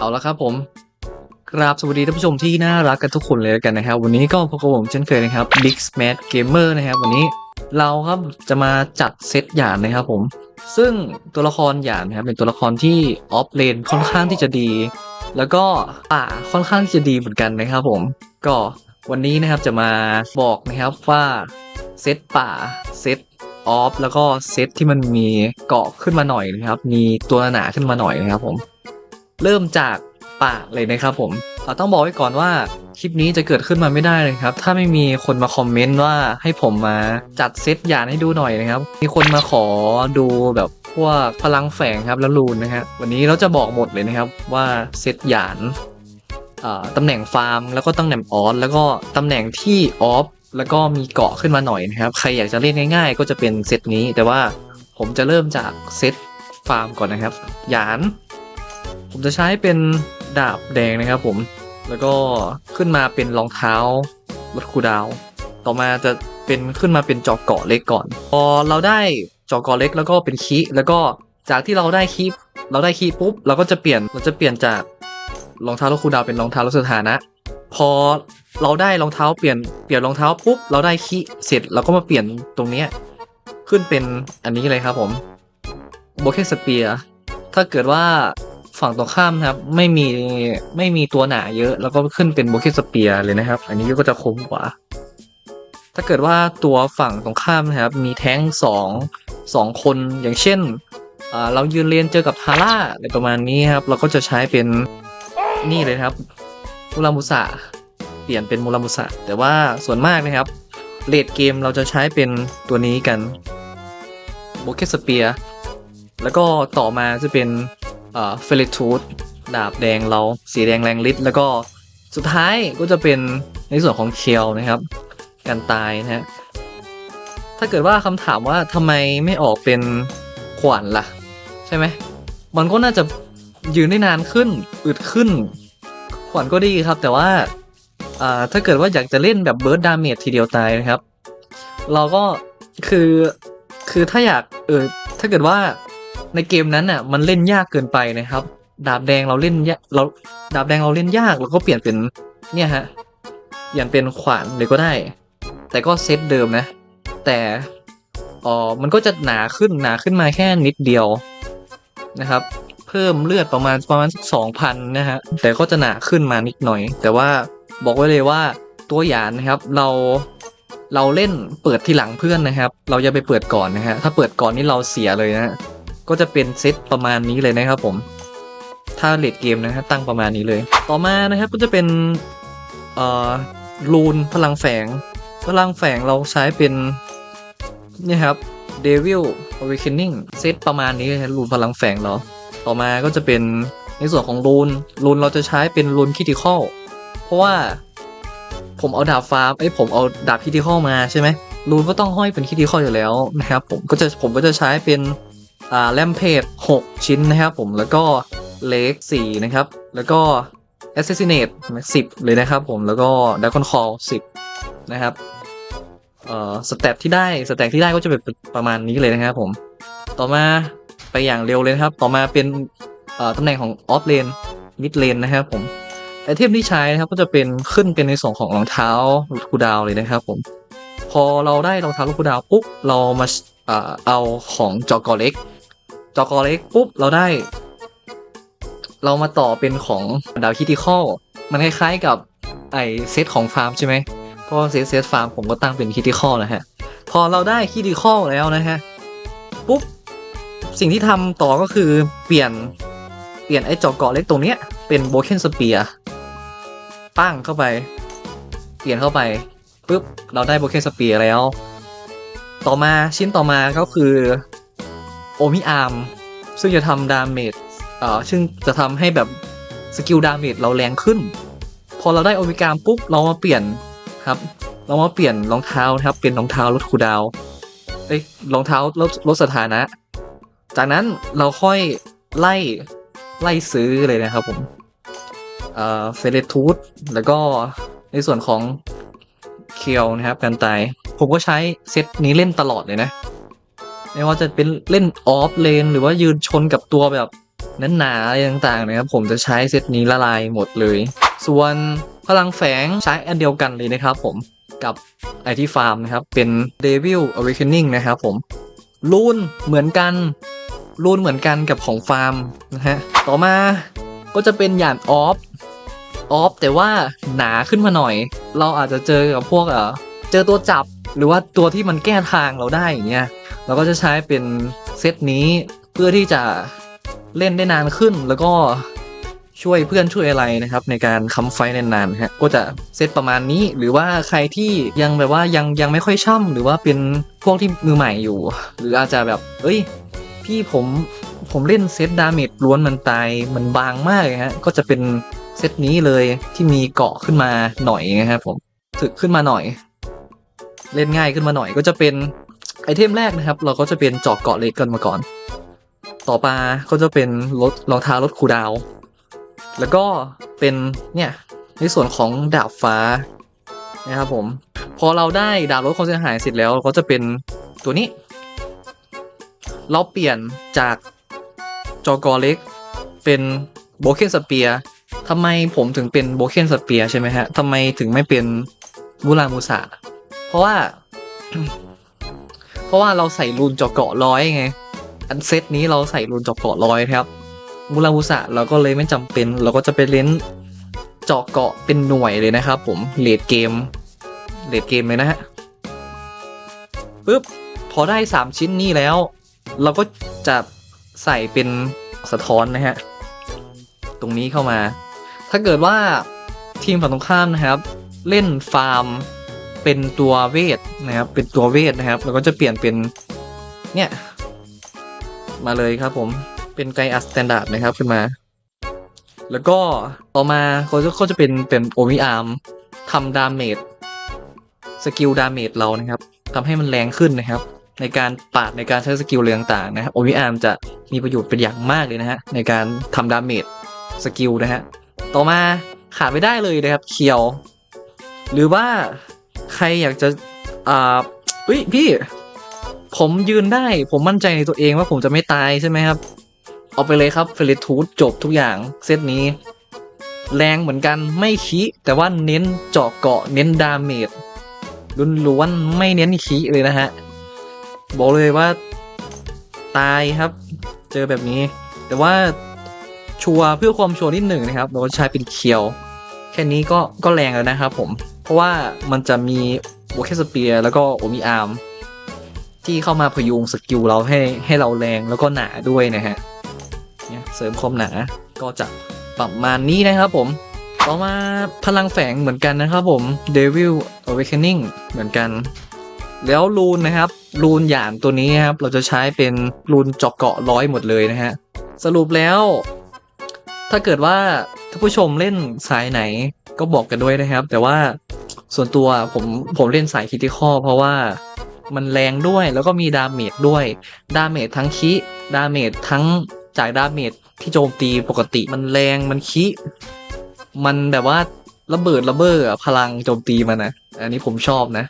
เอาละครับผมกราบสวัสดีท่านผู้ชมที่น่ารักกันทุกคนเลยกันนะครับ วันนี้ก็พบกับผมเช่นเคยนะครับ Big Smash Gamer นะครับ วันนี้เราครับจะมาจัดเซตหยานนะครับผม ซึ่งตัวละครหยานนะครับเป็นตัวละครที่ออฟเลนค่อนข้างที่จะดี แล้วก็ป่าค่อนข้างที่จะดีเหมือนกันนะครับผม ก็วันนี้นะครับจะมาบอกนะครับว่าเซตป่าเซตออฟแล้วก็เซตที่มันมีเกาะขึ้นมาหน่อยนะครับ มีตัวหนาขึ้นมาหน่อยนะครับผม เริ่มจากป่าเลยนะครับผมเราต้องบอกไว้ก่อนว่าคลิปนี้จะเกิดขึ้นมาไม่ได้เลยครับ ถ้าไม่มีคนมาคอมเมนต์ว่าให้ผมมาจัดเซตยานให้ดูหน่อยนะครับ มีคนมาขอดูแบบพวกพลังแฝงครับแล้วรูนนะฮะวันนี้เราจะบอกหมดเลยนะครับว่าเซตยานอ่าตำแหน่งฟาร์ม แล้วก็ตำแหน่งออสแล้วก็ตำแหน่งที่ออฟแล้วก็มีเกาะขึ้นมาหน่อยนะครับใครอยากจะเล่นง่าย ๆ ก็จะเป็นเซตนี้ แต่ว่าผมจะเริ่มจากเซตฟาร์มก่อนนะครับหยาน ผมจะใช้เป็นดาบแดงนะครับผมแล้วก็ขึ้นมาเป็นรองเท้ารถคูดาว ต่อมาจะเป็นขึ้นมาเป็นจอกเกาะเล็กก่อน พอเราได้จอกเกาะเล็กแล้วก็เป็นคีแล้วก็จากที่เราได้คีเราได้คีปุ๊บเราก็จะเปลี่ยนเราจะเปลี่ยนจากรองเท้ารถคูดาวเป็นรองเท้ารถสถานะ พอเราได้รองเท้าเปลี่ยนเปลี่ยนรองเท้าปุ๊บเราได้คีเสร็จเราก็มาเปลี่ยนตรงเนี้ยขึ้นเป็นอันนี้เลยครับผมโบเคสเปียถ้าเกิดว่า ฝั่งตรงข้ามนะครับ ไม่มีไม่มีตัวหนาเยอะ แล้วก็ขึ้นเป็นโบเกสเปียเลยนะครับ อันนี้ก็จะคุ้มกว่า ถ้าเกิดว่าตัวฝั่งตรงข้ามนะครับ มีแท้งสองสองคนอย่างเช่นอ่าเรายืนเรียนเจอกับฮาร่าอะไรประมาณนี้ครับ เราก็จะใช้เป็นนี่เลยครับมูรามุสะเปลี่ยนเป็นมูรามุสะแต่ว่าส่วนมากนะครับเลดเกมเราจะใช้เป็นตัวนี้กันโบเกสเปียแล้วก็ต่อมาจะเป็น อ่อเฟลิทูดดาบแดงเราสีแดงแรงฤทธิ์แล้วก็สุดท้ายก็จะเป็นในส่วนของเคียวนะครับ การตายนะฮะถ้าเกิดว่าคำถามว่าทำไมไม่ออกเป็นขวานล่ะ ใช่ไหมมันก็น่าจะยืนได้นานขึ้นอึดขึ้น ขวานก็ดีครับ แต่ว่าอ่าถ้าเกิดว่าอยากจะเล่นแบบเบิร์ดดาเมจทีเดียวตายนะครับ เราก็คือคือถ้าอยากเออถ้าเกิดว่า ในเกมนั้นน่ะ มันเล่นยากเกินไปนะครับ ดาบแดงเราเล่นยากเราดาบแดงเราเล่นยากเราก็เปลี่ยนเป็นเนี่ยฮะเปลี่ยนเป็นขวานเลยก็ได้ แต่ก็เซตเดิมนะ แต่อ๋อมันก็จะหนาขึ้นหนาขึ้นมาแค่นิดเดียวนะครับ เพิ่มเลือดประมาณประมาณสองพันนะฮะแต่ก็จะหนาขึ้นมานิดหน่อย แต่ว่าบอกไว้เลยว่าตัวหยานนะครับเราเราเล่นเปิดทีหลังเพื่อนนะครับ เราจะไปเปิดก่อนนะฮะถ้าเปิดก่อนนี่เราเสียเลยนะ ก็จะเป็นเซตประมาณนี้เลยนะครับผมถ้าเลดเกมนะครับตั้งประมาณนี้เลย ต่อมานะครับก็จะเป็นเอ่อรูนพลังแฝง พลังแฝงเราใช้เป็นนี่ครับ Devil Awakening เซตประมาณนี้เลยนะรูนพลังแฝงเราต่อมาก็จะเป็นในส่วนของรูนรูนเราจะใช้เป็นรูนคิติคอลเพราะว่าผมเอาดาบฟาร์มไอ้ผมเอาดาบคิติคอลมาใช่ไหมรูนก็ต้องห้อยเป็นคิติคอลอยู่แล้วนะครับผมก็จะผมก็จะใช้เป็น อ่าแลมเพจ6 ชิ้นนะครับผมแล้วก็เลก4นะครับ แล้วก็ Assassinate 10 เลยนะครับผมแล้วก็ Dragon Call 10 นะครับเอ่อสเต็ปที่ได้สเต็ปที่ได้ก็จะเป็นประมาณนี้เลยนะครับผมต่อมาไปอย่างเร็วเลยครับ ต่อมาเป็นเอ่อตำแหน่งของออฟเลนมิดเลนนะครับผมไอเทมที่ใช้นะครับก็จะเป็นขึ้นเป็นในส่วนของรองเท้าคูดาวเลยนะครับผมพอเราได้รองเท้าลูกคูดาวปุ๊บเรามาเอ่อเอาของจอกอเล็ก จอกอเล็กปุ๊บเราได้ เรามาต่อเป็นของดาวคิติคอลมันคล้ายๆกับไอเซตของฟาร์มใช่ไหมเพราะเซตเซตฟาร์มผมก็ตั้งเป็นคิติคอลนะฮะ พอเราได้คิติคอลแล้วนะฮะปุ๊บสิ่งที่ทำต่อก็คือเปลี่ยนเปลี่ยนไอ้จอกเกาะเล็กตรงเนี้ยเป็นโบเคนสเปียปั้งเข้าไป เปลี่ยนเข้าไปปุ๊บเราได้โบเคนสเปียแล้ว ต่อมาชิ้นต่อมาก็คือ โอมิอาร์มซึ่งจะทำดาเมจเอ่อซึ่งจะทำให้แบบสกิลดาเมจเราแรงขึ้น พอเราได้โอมิกามปุ๊บเรามาเปลี่ยนครับ เรามาเปลี่ยนรองเท้านะครับ เป็นรองเท้าลดคูดาวเอ้ยรองเท้าลดลดสถานะ จากนั้นเราค่อยไล่ไล่ซื้อเลยนะครับผมเอ่อเฟเรทูธแล้วก็ในส่วนของเคียวนะครับการตาย ผมก็ใช้เซตนี้เล่นตลอดเลยนะ ไม่ว่าจะเป็นเล่นออฟเลนหรือว่ายืนชนกับตัวแบบนั้นหนาอะไรต่างๆนะครับผมจะใช้เซตนี้ละลายหมดเลย ส่วนพลังแฝงใช้อันเดียวกันเลยนะครับผมกับไอที่ฟาร์มนะครับ เป็น Devil Awakening นะครับผมรูนเหมือนกันรูนเหมือนกันกับของฟาร์มนะฮะต่อมาก็จะเป็นหยานออฟออฟแต่ว่าหนาขึ้นมาหน่อย เราอาจจะเจอกับพวกเออเจอตัวจับหรือว่าตัวที่มันแก้ทางเราได้อย่างเงี้ย เราก็จะใช้เป็นเซตนี้เพื่อที่จะเล่นได้นานขึ้น แล้วก็ช่วยเพื่อนช่วยอะไรนะครับ ในการค้ำไฟท์นานๆฮะก็จะเซตประมาณนี้ หรือว่าใครที่ยังแบบว่ายังยังไม่ค่อยช่ำหรือว่าเป็นพวกที่มือใหม่อยู่ หรืออาจจะแบบเอ้ย พี่ผมผมเล่นเซตดาเมจล้วนมันตายมันบางมากฮะก็จะเป็นเซตนี้เลยที่มีเกาะขึ้นมาหน่อยนะครับผมถึกขึ้นมาหน่อย เล่นง่ายขึ้นมาหน่อยก็จะเป็น เทมแรกนะครับ เราก็จะเป็นจอกเกาะเล็กกันมาก่อน ต่อมาก็จะเป็นรถรองเท้ารถคูดาว แล้วก็เป็นเนี่ยในส่วนของดาบฟ้านะครับผม พอเราได้ดาบลดความเสียหายเสร็จแล้วก็จะเป็นตัวนี้ เราเปลี่ยนจากจอกอเล็กเป็นโบเคนสเปียร์ทำไมผมถึงเป็นโบเคนสเปียร์ใช่ไหมฮะทำไมถึงไม่เป็นมูรามูสะเพราะว่า เพราะว่าเราใส่รูนเจาะเกาะร้อยไง อันเซตนี้เราใส่รูนเจาะเกาะร้อยครับ มูรามูสะเราก็เลยไม่จำเป็น เราก็จะไปเล่นเจาะเกาะเป็นหน่วยเลยนะครับ ผมเลดเกมเลดเกมเลยนะฮะปึ๊บพอได้ 3 ชิ้นนี้แล้ว เราก็จะใส่เป็นสะท้อนนะฮะ ตรงนี้เข้ามา ถ้าเกิดว่าทีมฝั่งตรงข้ามนะครับ เล่นฟาร์ม เป็นตัวเวทนะครับ เป็นตัวเวทนะครับเราก็จะเปลี่ยนเป็นเนี่ย มาเลยครับผมเป็นไกอัสแตนดาร์ดนะครับขึ้นมา แล้วก็ต่อมาเขาจะเขาจะเป็นเป็นโอมิอาร์มทำดาเมจสกิลดาเมจเรานะครับทำให้มันแรงขึ้นนะครับในการปาดในการใช้สกิลเรื่องต่างๆนะครับโอมิอาร์มจะมีประโยชน์เป็นอย่างมากเลยนะฮะในการทำดาเมจสกิลนะฮะต่อมาขาดไม่ได้เลยนะครับเคียว หรือว่า รอยากจะอ่าเฮ้ยพี่ ผมยืนได้ ผมมั่นใจในตัวเองว่าผมจะไม่ตายใช่ไหมครับ เอาไปเลยครับเฟลิทูดจบทุกอย่างเซตนี้ แรงเหมือนกันไม่คีแต่ว่าเน้นเจาะเกาะเน้นดาเมจล้วนๆไม่เน้นคีเลยนะฮะ บอกเลยว่าตายครับ เจอแบบนี้ แต่ว่าชัวเพื่อความชัวร์นิดหนึ่งนะครับ เราก็ใช้เป็นเคียว แค่นี้ก็ก็แรงแล้วนะครับผม ราะว่ามันจะมีโบเคสเปียแล้วก็โอมิอาร์มที่เข้ามาพยุงสกิลเราให้ให้เราแรงแล้วก็หนาด้วยนะฮะเนี่ยเสริมความหนาก็จะประมาณนี้นะครับผมต่อมาพลังแฝงเหมือนกันนะครับผม Devil Awakening เหมือนกัน แล้วรูนนะครับ รูนหยานตัวนี้ครับ เราจะใช้เป็นรูนเจาะเกาะร้อยหมดเลยนะฮะ สรุปแล้ว ถ้าเกิดว่าท่านผู้ชมเล่นสายไหนก็บอกกันด้วยนะครับ แต่ว่า ส่วนตัวผมผมเล่นสายคิติคอเพราะว่ามันแรงด้วยแล้วก็มีดาเมจด้วย ดาเมจทั้งคิดาเมจทั้งจากดาเมจที่โจมตีปกติมันแรงมันคิมันแบบว่าระเบิดระเบ้อพลังโจมตีมันนะอันนี้ผมชอบนะ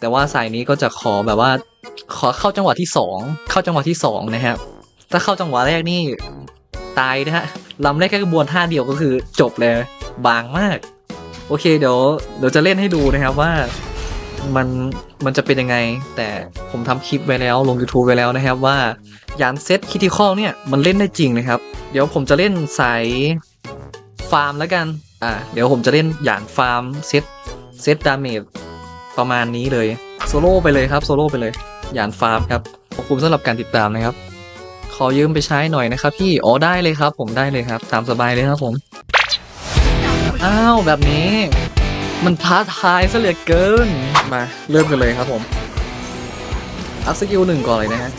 แต่ว่าสายนี้ก็จะขอแบบว่า ขอเข้าจังหวะที่สองเข้าจังหวะที่สองนะครับถ้าเข้าจังหวะแรกนี่ตายนะฮะลำแรกแค่กระบวนท่าเดียวก็คือจบเลยบางมาก โอเคเดี๋ยวเดี๋ยวจะเล่นให้ดูนะครับว่ามันมันจะเป็นยังไง แต่ผมทำคลิปไว้แล้วลง YouTube ไว้แล้วนะครับ ว่ายานเซตคิติคอลเนี่ยมันเล่นได้จริงนะครับ เดี๋ยวผมจะเล่นสายฟาร์มแล้วกันอ่าเดี๋ยวผมจะเล่นยานฟาร์มเซตเซตดาเมจประมาณนี้เลยโซโล่ไปเลยครับโซโล่ไปเลยยานฟาร์มครับขอบคุณสำหรับการติดตามนะครับ ขอยืมไปใช้หน่อยนะครับพี่อ๋อได้เลยครับ ผมได้เลยครับ ตามสบายเลยครับผม อ้าวแบบนี้ มันท้าทายซะเหลือเกิน มาเริ่มกันเลยครับผม อัพสกิลหนึ่งก่อนเลยนะฮะ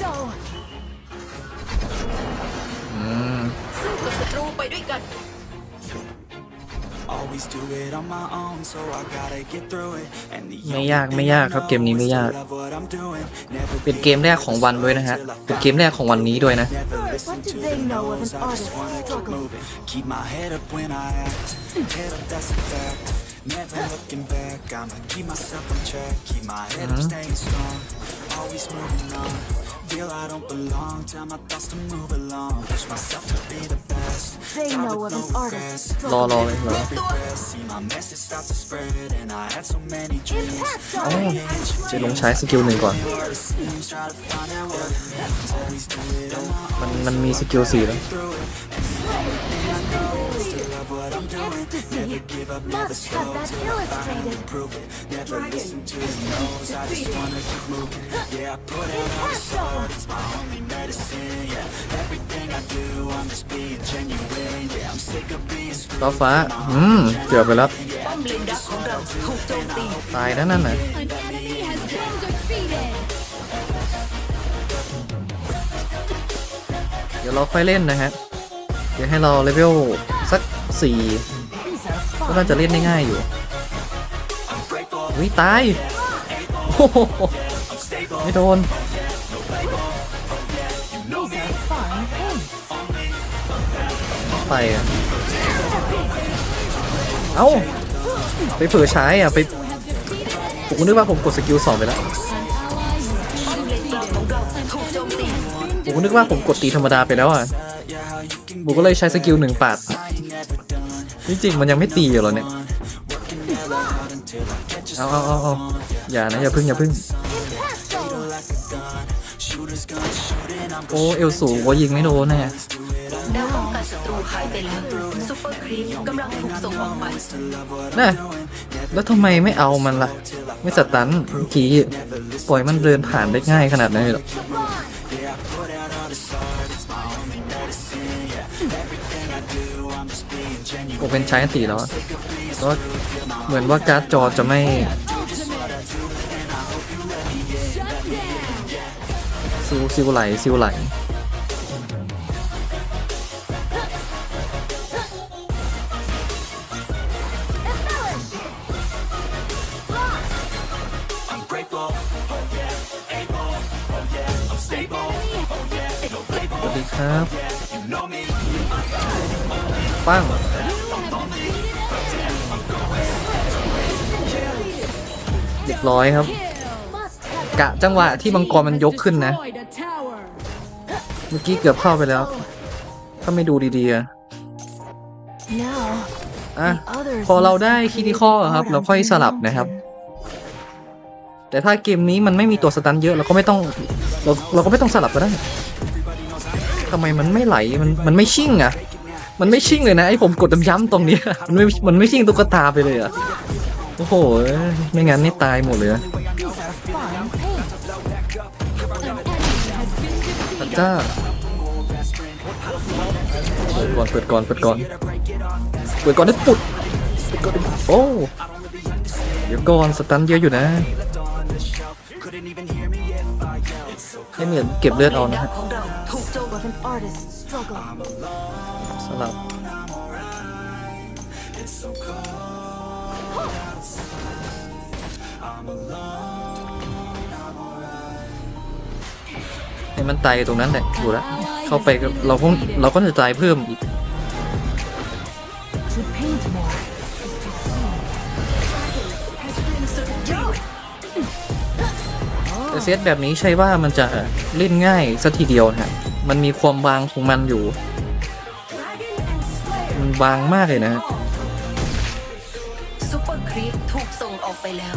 ไม่ only ยาก thing ไม่ I ยากครับ know เกมนี้ไม่ is to ยาก love what I'm doing. Never เป็นเกมแรกของวันด้วยนะฮะ เป็นเกมแรกของวันนี้ด้วยนะ Never listen What do to they the know of no's, an I just artist's wanna keep struggle? moving. Keep my head up when I act. Head up, that's a fact. Never looking back. I'ma keep myself on track. Keep my head up, staying strong. Always moving on. Feel I don't belong. Tell my thoughts to move along. Push myself to be the best. They Time know with of no an artist regrets. รอรอเลยรอ Regrets. See my message start to spread, and I had so many dreams. อ๋อจะลงใช้สกิลหนึ่งก่อน Hard it seems, try to find out what always do it on my มันมันมีสกิลสี่แล้ว love what I'm doing. Never give up, never Must have slow. that Till I finally illustrated. prove it. Never listen to the no's. I just wanna keep moving. Yeah, I put out all this art. It's my only medicine. Yeah, everything I do, I'm just being genuine. Yeah, I'm sick of being screwed. ฟ้าฟ้า อืม เกือบไปแล้ว ป้อมเลนดักของเราถูกโจมตี ตายนั่นน่ะ An enemy has been defeated. เดี๋ยวเราค่อยเล่นนะฮะ เดี๋ยวให้เราเลเวล สักสี่ These are ก็ fun. น่าจะเล่นได้ง่ายอยู่วิตายโอ้โหไม่โดนไปอะเอ้า ไปเผลอใช้อะ ไปผมนึกว่าผมกดสกิลสองไปแล้วป้อมเลนกลางของเราถูกโจมตีผมนึกว่าผมกดตีธรรมดาไปแล้วอะผมก็เลยใช้สกิลหนึ่งปาด จริงๆมันยังไม่ตีอยู่หรอเนี่ยเอาเอาเอาเอาอย่านะอย่าพึ่งอย่าพึ่งโอ้เอลสูงว่ายิงไม่โดนแน่แนวป้องกันศัตรูหายไปแล้วซุปเปอร์ครีปกำลังถูกส่งออกไปน่ะแล้วทำไมไม่เอามันล่ะ ไม่สตันเมื่อกี้ปล่อยมันเดินผ่านได้ง่ายขนาดนั้นเลยหรอ ผมเป็นใช้อันตีแล้วก็เหมือนว่าการ์ดจอจะไม่ซิวซิวไหลซิวไหลสวัสดีครับ ปั้ง รียบร้อยครับ Must have กะจังหวะที่มังกรมันยกขึ้นนะ destroyed a tower. เมื่อกี้เกือบเข้าไปแล้ว ถ้าไม่ดูดีๆอะ Now อะ the others พอเรา must ได้ be คิดิ creating ข้อครับ art เรา on ค่อยสลับ Kingdom นะครับ Mountain. แต่ถ้าเกมนี้มันไม่มีตัวสตันเยอะเราก็ไม่ต้องเราเราก็ไม่ต้องสลับก็ได้ทำไมมันไม่ไหลมันมันไม่ชิ่งอะมันไม่ชิ่งเลยนะไอ้ผมกดย้ำๆตรงเนี้ยมันไม่มันไม่ชิ่งตุ๊กตาไปเลยอะ โอ้โห ไม่งั้นนี่ตายหมดเลยอะพระเจ้าเปิดก่อนเปิดก่อนเปิดก่อนเปิดก่อนได้ปุดปิดโอ้เดี๋ยวก่อนสตันเยอะอยู่นะให้เหมือนเก็บเลือดเอานนะดักฮะของ ให้มันตายตรงนั้นแหละดูแลวเข้าไปเราก็เราก็จะตายเพิ่มอีกแต่เซตแบบนี้ใช่ว่ามันจะเล่นง่ายสัทีเดียวนะฮะมันมีความบางของมันอยู่ มันบางมากเลยนะซุปเปอร์ครีถูกส่งออกไปแล้ว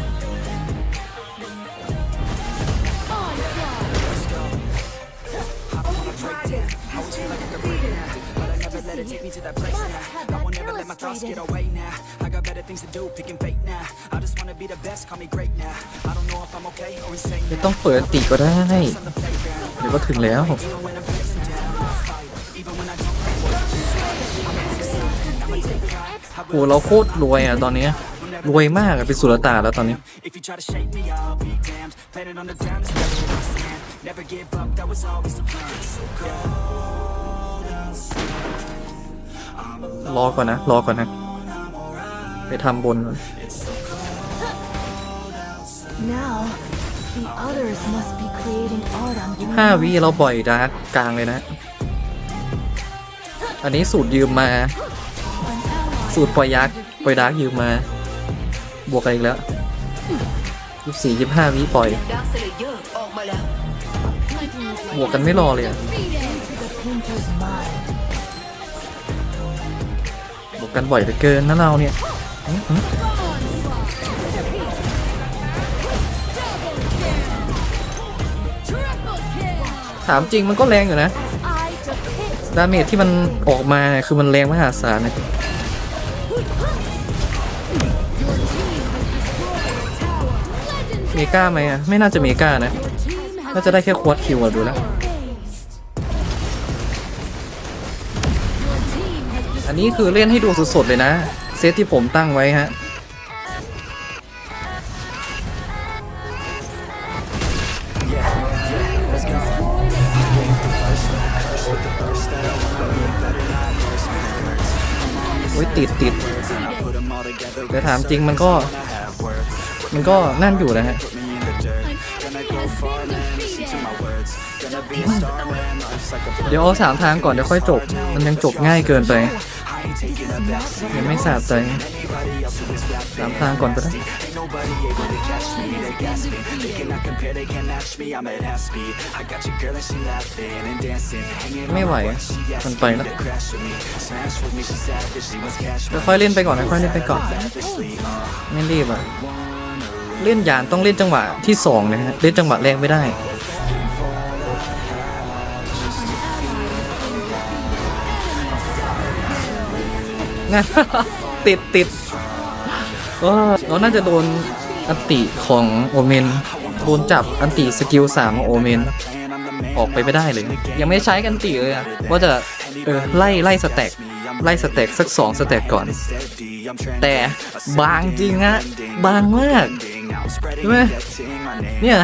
Must have that illustrated. away now. I got better things to do, picking fate now. I just wanna be the best, call me great now. I don't know if I'm okay or insane ไม่ต้องเปิดตีก็ได้เดี๋ยวก็ถึงแล้ว โหเราโคตรรวยอะตอนเนี้ยรวยมากอะเป็นสุลต่านแล้วตอนนี้ If you try to shake me, I'll be damned. Planet on the ground is never my stand. Never give up, that was always the plan. It's so cold outside. รอก่อนนะ รอก่อนนะ ไปทำบนก่อน Now, the others must be creating art on ห้า Kingdom วิเราปล่อยดาร์กกลางเลยนะ อันนี้สูตรยืมมา สูตรปล่อยยักษ์ปล่อยดาร์กยืมมา บวกกันอีกแล้วยี่สี่ยี่ห้าวิปล่อยดักสเลเยอร์ออกมาแล้ว Planting บวกกันไม่รอเลยอะ Pinter's กกันบ่อยเหลือเกินนะเราเนี่ยถามจริงมันก็แรงอยู่นะ ดาเมจที่มันออกมาคือมันแรงมหาศาลนะเมกล้าไหมอะ ไม่น่าจะเมกล้านะ น่าจะได้แค่ควอดคิวอะดูแล้ว อันนี้คือเล่นให้ดูสดๆเลยนะ เซตที่ผมตั้งไว้ฮะโอ้ยติดติดแต่ถามจริงมันก็ มันก็นั่นอยู่นะฮะ เดี๋ยวเอาสามทางก่อนเดี๋ยวค่อยจบ มันยังจบง่ายเกินไป ยังไม่สะใจสามทางก่อนก็ได้ไม่ไหวมันไปแล้วค่อยเล่นไปก่อนค่อยเล่นไปก่อน ไม่รีบอะ เล่นยานต้องเล่นจังหวะที่สองนะฮะ เล่นจังหวะแรกไม่ได้ นติดติดเออเราน่าจะโดนอันติของโอเมน โดนจับอันติสกิลสามของโอเมน ออกไปไม่ได้เลย ยังไม่ใช้กันติเลยอะว่าจะเออไล่ไล่สแต็กไล่สแต็กสักสองสแต็กก่อน แต่บางจริงฮะบางมากใช่ไหมเนี่ย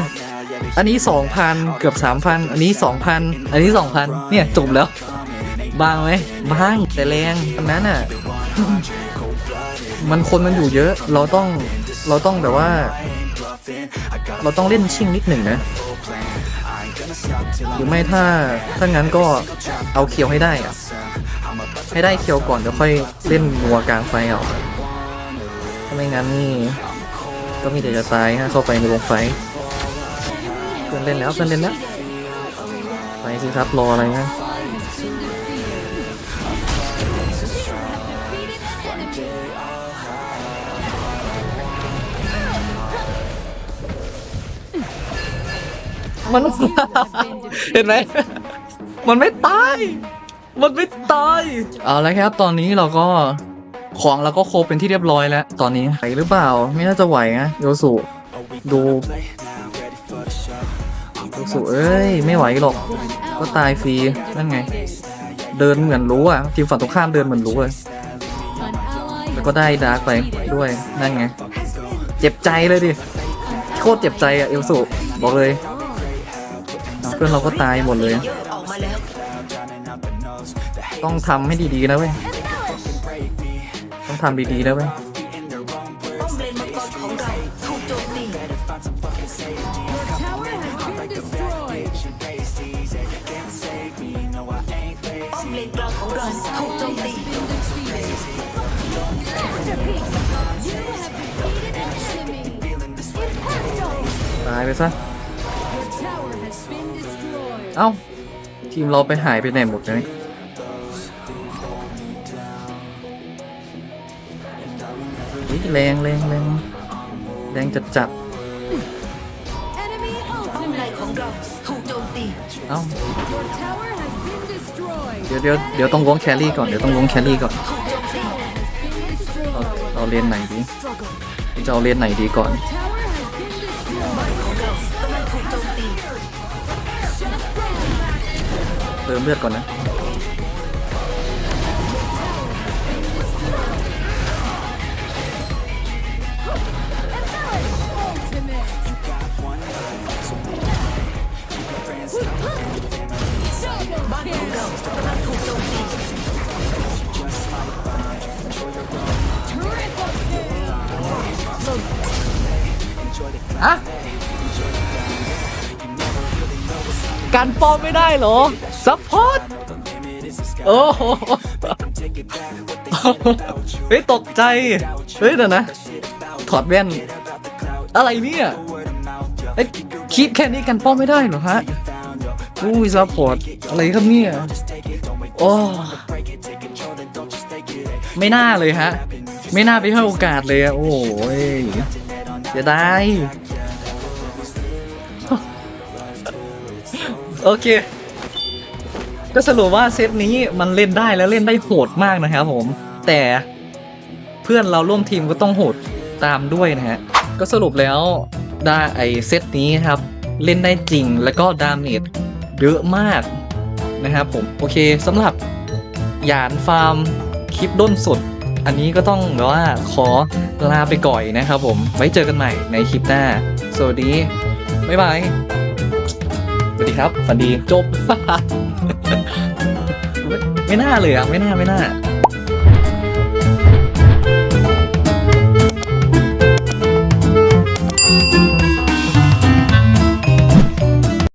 อันนี้สองพันเกือบสามพันอันนี้สองพันอันนี้สองพันเนี่ยจบแล้ว บางไหมบางแต่แรงอันนั้นอะ มันคนมันอยู่เยอะ เราต้องเราต้องแบบว่า เราต้องเล่นชิ่งนิดหนึ่งนะหรือไม่ถ้าถ้างั้นก็เอาเคียวให้ได้อะให้ได้เคียวก่อนเดี๋ยวค่อยเล่นงัวกลางไฟเอาถ้าไม่งั้นนี่ก็มีแต่จะตายฮะเข้าไปในวงไฟเพื่อนเล่นแล้วเพื่อนเล่นแล้วไปสิครับรออะไรนะ มัน เห็นไหม มันไม่ตาย มันไม่ตาย เอาละครับ ตอนนี้เราก็ของเราก็ครบเป็นที่เรียบร้อยแล้ว ตอนนี้ไหวหรือเปล่า ไม่น่าจะไหวนะโยสุ ดูโยสุเอ้ย ไม่ไหวหรอก ก็ตายฟรี นั่นไง เดินเหมือนรู้อะ ทีมฝั่งตรงข้ามเดินเหมือนรู้เลย แล้วก็ได้ดาร์กไปด้วย นั่นไง เจ็บใจเลยดิ โคตรเจ็บใจอะเอลสุ บอกเลย เพื่อนเราก็ตายหมดเลย ต้องทำให้ดีๆนะเว้ย ต้องทำดีๆนะเว้ยป้อมเลนมังกรของเราถูกโจมตี tower has been destroyed. ป้อมเลนกลางของเราถูกโจมตีตายไปซะ เอ้า ทีมเราไปหายไปไหนหมดเลยอุ๊ยแรงแรงแรงแรงจัดจัดเอ้าเดี๋ยวเดี๋ยวเดี๋ยวต้องล้วงแครี่ก่อนเดี๋ยวต้องล้วงแครี่ก่อนเอาเอาเลนไหนดีจะเอาเลนไหนดีก่อน เติมเลือดก่อนนะบ้านของเรากำลังถูกโจมตีอะ การป้อมไม่ได้เหรอซัพพอร์ตโอ้โหเฮ้ยตกใจ เฮ้ยเดี๋ยวนะ ถอดแว่น อะไรเนี่ยเอ้ยคีบแค่นี้กันป้อมไม่ได้เหรอฮะอุ้ยซัพพอร์ตอะไรครับเนี่ยโอ้ไม่น่าเลยฮะ ไม่น่าไปให้โอกาสเลยอะโอ้ยเสียด โอเค ก็สรุปว่าเซตนี้มันเล่นได้แล้วเล่นได้โหดมากนะครับผม แต่เพื่อนเราร่วมทีมก็ต้องโหดตามด้วยนะฮะ ก็สรุปแล้วได้ไอเซตนี้ครับ เล่นได้จริงแล้วก็ดาเมจเยอะมากนะครับผม โอเคสำหรับหยานฟาร์มคลิปด้นสดอันนี้ก็ต้องแบบว่าขอลาไปก่อยนะครับผม ไว้เจอกันใหม่ในคลิปหน้า สวัสดี บ๊ายบาย วัสดีครับฝันดีจบไม่ไม่น่าเลยอะ ไม่น่าไม่น่า